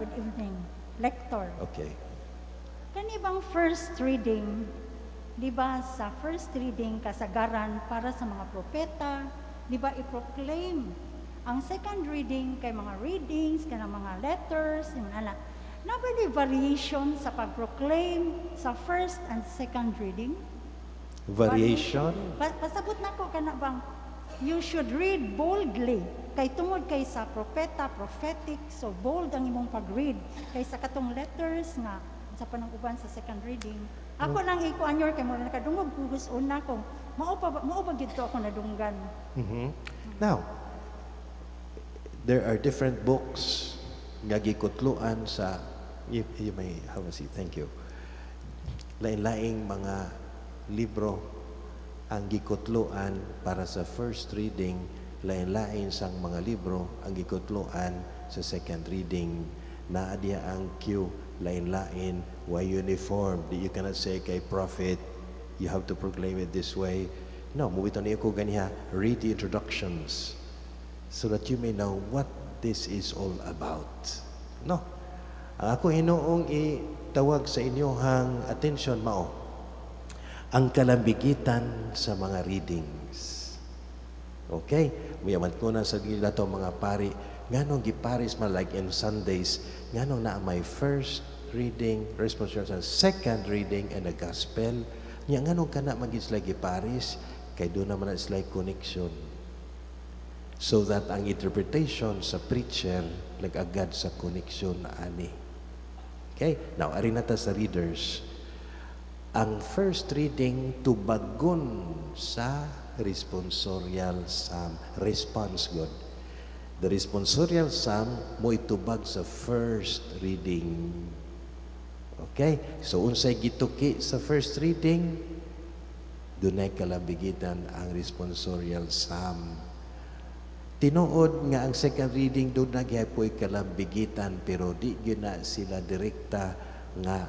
good evening. Lector. Okay. Kani bang first reading, di ba sa first reading kasagaran para sa mga propeta, di ba i-proclaim ang second reading kay mga readings, kay mga letters, yung ana. Na ba di variation sa pag-proclaim sa first and second reading? Variation. Pa- pasabot na ko kana bang you should read boldly kay tungod kay sa propeta prophetic so bold ang imong pag-read kay sa katong letters nga sa panang-uban sa second reading ako lang iko anyor kay mo nakadungog pugos una ko mao pa mao ba gid to ako nadunggan Mhm. Now, there are different books nga gikutluan sa you, you may have a seat. Thank you. Lain-laing mga libro ang gikutluan para sa first reading, lain-lain sang mga libro ang gikutluan sa second reading. Naa diya ang cue, lain-lain, why uniform? Di you cannot say kay prophet, you have to proclaim it this way. No, mubito niyo ko ganiha, read the introductions so that you may know what this is all about. No. Ang ako hinuong itawag sa inyohang attention mao ang kalambigitan sa mga readings. Okay? Mayaman ko na sa gila to mga pari, nganong giparis man like in Sundays, nganong na my first reading, responsible sa second reading and the gospel, niya nganong kana magis lagi paris, kay doon naman na sila connection. So that ang interpretation sa preacher nag-agad sa connection na ani. Okay? Now, ari na ta sa readers ang first reading tubagon sa responsorial psalm. Response God. The responsorial psalm mo itubag sa first reading. Okay? So unsay gituki sa first reading, dunay kalabigitan ang responsorial psalm. Tinuod nga ang second reading doon nagyapoy kalambigitan pero di gyud na sila direkta nga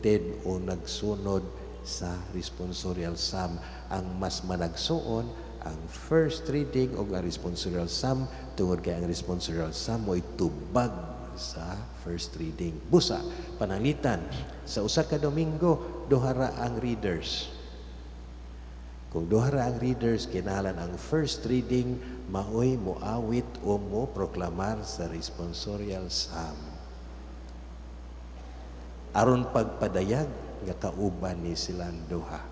connected o nagsunod sa responsorial psalm. Ang mas managsuon ang first reading o ang responsorial psalm tungod kay ang responsorial psalm mo tubag sa first reading. Busa, pananglitan, sa usa ka Domingo, duhara ang readers. Kung duhara ang readers, kinahalan ang first reading, maoy moawit o mo proklamar sa responsorial psalm aron pagpadayag nga kauban ni silang duha.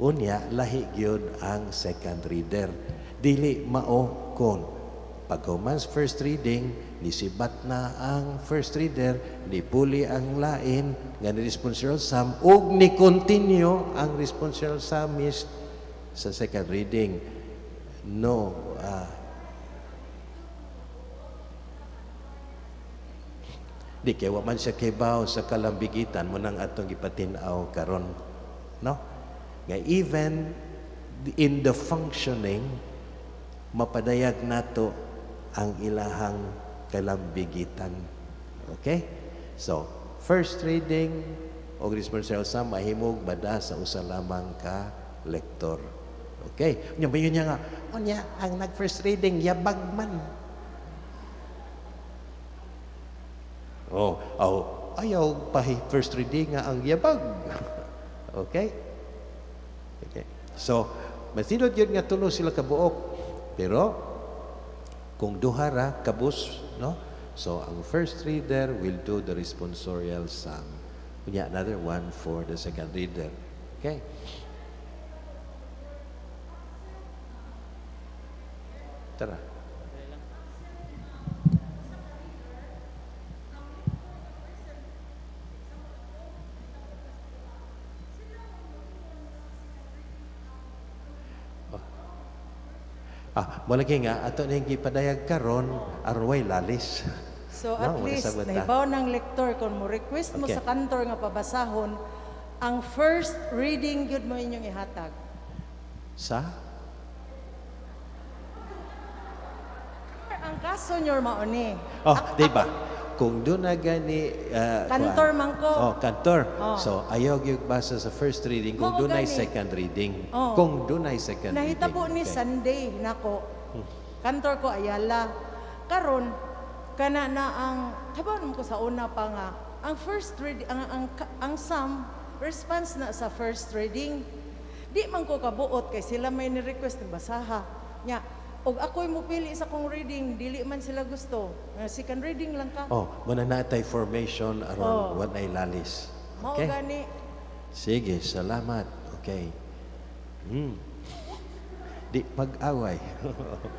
Unya lahi gyud ang second reader. Dili mao kon pagkumans first reading nisibat na ang first reader, nipuli ang lain nga ni responsorial psalm ug ni continue ang responsorial psalmist sa second reading. No, ah, Di kay wa man siya kibaw sa kalambigitan mo nang atong gipatinaw karon. No? Nga even in the functioning mapadayag nato ang ilahang kalambigitan. Okay? So, first reading og responsorial sa mahimog bada sa usa lamang ka lektor. Okay? Nya niya nga, unya ang nag first reading yabag man. Oh, oh, ayaw pa first reading nga ang yabag. okay? Okay. So, masinod yun nga tulo sila kabuok. Pero, kung duhara, kabus, no? So, ang first reader will do the responsorial psalm. Kunya, another one for the second reader. Okay? Tara. Ah, lagi nga ato ning gipadayag karon arway lalis. So No, at wala least, sagot na. naibaw ng lektor kung mo request mo Okay. sa kantor nga pabasahon, ang first reading yun mo inyong ihatag. Sa Ang kaso nyo mauni. Oh, di ba? Kung doon na gani ah, Kantor kuan. man ko. Oh, kantor. Oh. So ayaw gyud basa sa first reading kung Mao gani. second reading. Oh. Kung doon ay second Nahitabo reading. ni Okay. Sunday nako. Kantor ko Ayala. Karon kana na ang kabaon ko sa una pa nga ang first reading ang ang, ang Psalm response na sa first reading di man ko kabuot kay sila may ni-request na basaha nya og ako'y mupili sa kong reading dili man sila gusto second reading lang ka Oh, muna natay formation aron Oh. what ay lalis. mao Okay? gani Sige, salamat. Okay. Hmm. Di pag-away.